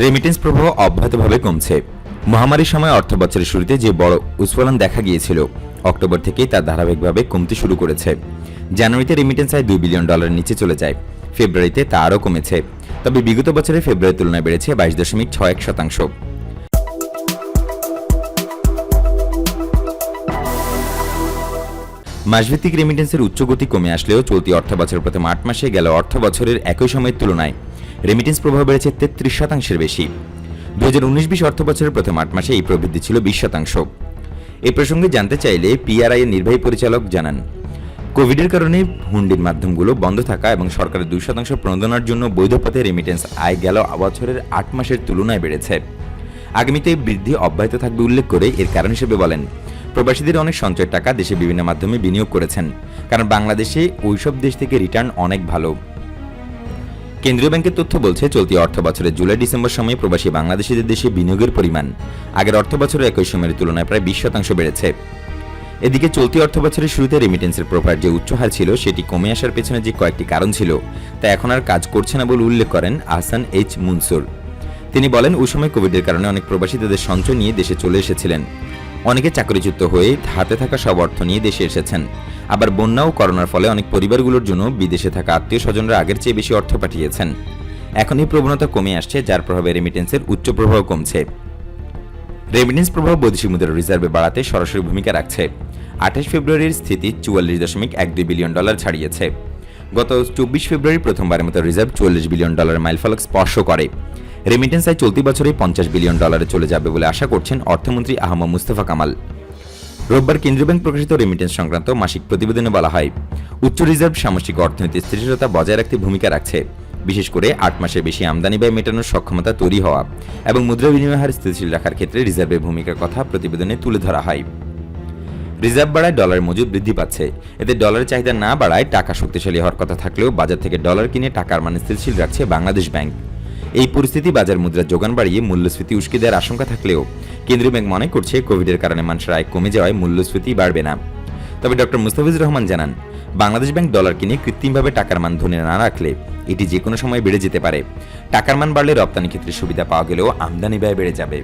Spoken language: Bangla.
রেমিটেন্স প্রবাহ অব্যাহতভাবে কমছে। মহামারীর সময় অর্থ বছরের শুরুতে যে বড় উৎফলন দেখা গিয়েছিল, অক্টোবর থেকেই তা ধারাবাহিকভাবে কমতে শুরু করেছে। জানুয়ারিতে রেমিটেন্স আয় দুই বিলিয়ন ডলার নিচে চলে যায়। ফেব্রুয়ারিতে তা আরও কমেছে। তবে বিগত বছরে ফেব্রুয়ারির তুলনায় বেড়েছে বাইশ দশমিক ছয় এক শতাংশ। মাসভিত্তিক রেমিটেন্সের উচ্চগতি কমে আসলেও চলতি অর্থ বছরের প্রথম আট মাসে গেল অর্থ বছরের একই সময়ের তুলনায়। রেমিটেন্স প্রভাব বেড়েছে তেত্রিশ শতাংশের বেশি। দু হাজার উনিশ বিশ অর্থ বছরের প্রথম আট মাসে এই প্রবৃদ্ধি ছিল বিশ শতাংশ। এ প্রসঙ্গে জানতে চাইলে পিআরআই এর নির্বাহী পরিচালক জানান, কোভিডের কারণে হুন্ডির মাধ্যমগুলো বন্ধ থাকা এবং সরকারের দুই শতাংশ প্রণোদনার জন্য বৈধ পথে রেমিটেন্স আয় গেল বছরের আট মাসের তুলনায় বেড়েছে। আগামীতে বৃদ্ধি অব্যাহত থাকবে উল্লেখ করে এর কারণ হিসেবে বলেন। প্রবাসীদের অনেক সঞ্চয়ের টাকা দেশে বিভিন্ন মাধ্যমে বিনিয়োগ করেছেন, কারণ বাংলাদেশে ওইসব দেশ থেকে রিটার্ন অনেক ভালো। কেন্দ্রীয় ব্যাংকের তথ্য বলছে, চলতি অর্থ বছরের জুলাই ডিসেম্বর সময়ে প্রবাসী বাংলাদেশিদের দেশে বিনিয়োগের পরিমাণ আগের অর্থ বছরের একই সময়ের তুলনায় প্রায় বিশ শতাংশ বেড়েছে। এদিকে চলতি অর্থ বছরের শুরুতে রেমিটেন্সের প্রভার যে উচ্চ হার ছিল, সেটি কমে আসার পেছনে যে কয়েকটি কারণ ছিল, তা এখন আর কাজ করছে না বলে উল্লেখ করেন আহসান এইচ মুনসুর। তিনি বলেন, ওই সময় কোভিডের কারণে অনেক প্রবাসী তাদের সঞ্চয় নিয়ে দেশে চলে এসেছিলেন। অনেকে চাকরিচ্যুত হয়ে হাতে থাকা সব অর্থ নিয়ে দেশে এসেছেন। আবার বন্যা ও করোনার ফলে অনেক পরিবারগুলোর জন্য বিদেশে থাকা আত্মীয় স্বজনরা আগের চেয়ে বেশি অর্থ পাঠিয়েছেন। এখন এই প্রবণতা কমে আসছে, যার প্রভাবে রেমিটেন্সের উচ্চ প্রভাব কমছে। রেমিটেন্স প্রভাব বৈদেশিক মুদ্রা রিজার্ভে বাড়াতে সরাসরি ভূমিকা রাখছে। আঠাশ ফেব্রুয়ারির স্থিতি চুয়াল্লিশ দশমিক এক দুই বিলিয়ন ডলার ছাড়িয়েছে। গত চব্বিশ ফেব্রুয়ারি প্রথমবারের মতো রিজার্ভ চুয়াল্লিশ বিলিয়ন ডলার মাইলফলক স্পর্শ করে। রেমিটেন্স আয় চলতি বছরে পঞ্চাশ বিলিয়ন ডলারে চলে যাবে বলে আশা করছেন অর্থমন্ত্রী আহমদ মুস্তফা কামাল। রোববার কেন্দ্রীয় ব্যাংক প্রকাশিত রেমিটেন্স সংক্রান্ত মাসিক প্রতিবেদনে বলা হয়, উচ্চ রিজার্ভ সামষ্টিক অর্থনীতির স্থিতিশীলতা বজায় রাখতে ভূমিকা রাখছে। বিশেষ করে আট মাসের বেশি আমদানি ব্যয় মেটানোর সক্ষমতা তৈরি হওয়া এবং মুদ্রা বিনিময় হার স্থিতিশীল রাখার ক্ষেত্রে রিজার্ভের ভূমিকার কথা প্রতিবেদনে তুলে ধরা হয়। রিজার্ভ বাড়ায় ডলার মজুদ বৃদ্ধি পাচ্ছে। এতে ডলারের চাহিদা না বাড়ায় টাকা শক্তিশালী হওয়ার কথা থাকলেও বাজার থেকে ডলার কিনে টাকার মান স্থিতিশীল রাখছে বাংলাদেশ ব্যাংক। এই পরিস্থিতি বাজার মুদ্রার যোগান বাড়িয়ে মূল্যস্ফীতি উস্কে দেওয়ার আশঙ্কা থাকলেও কেন্দ্রীয় ব্যাংক মনে করছে কোভিডের কারণে মানুষের আয় কমে যাওয়ায় মূল্যস্ফীতি বাড়বে না। তবে ডক্টর মুস্তাফিজুর রহমান জানান, বাংলাদেশ ব্যাংক ডলার কিনে কৃত্রিমভাবে টাকার মান ধনে না রাখলে এটি যে কোনো সময় বেড়ে যেতে পারে। টাকার মান বাড়লে রপ্তানি ক্ষেত্রে সুবিধা পাওয়া গেলেও আমদানি ব্যয় বেড়ে যাবে।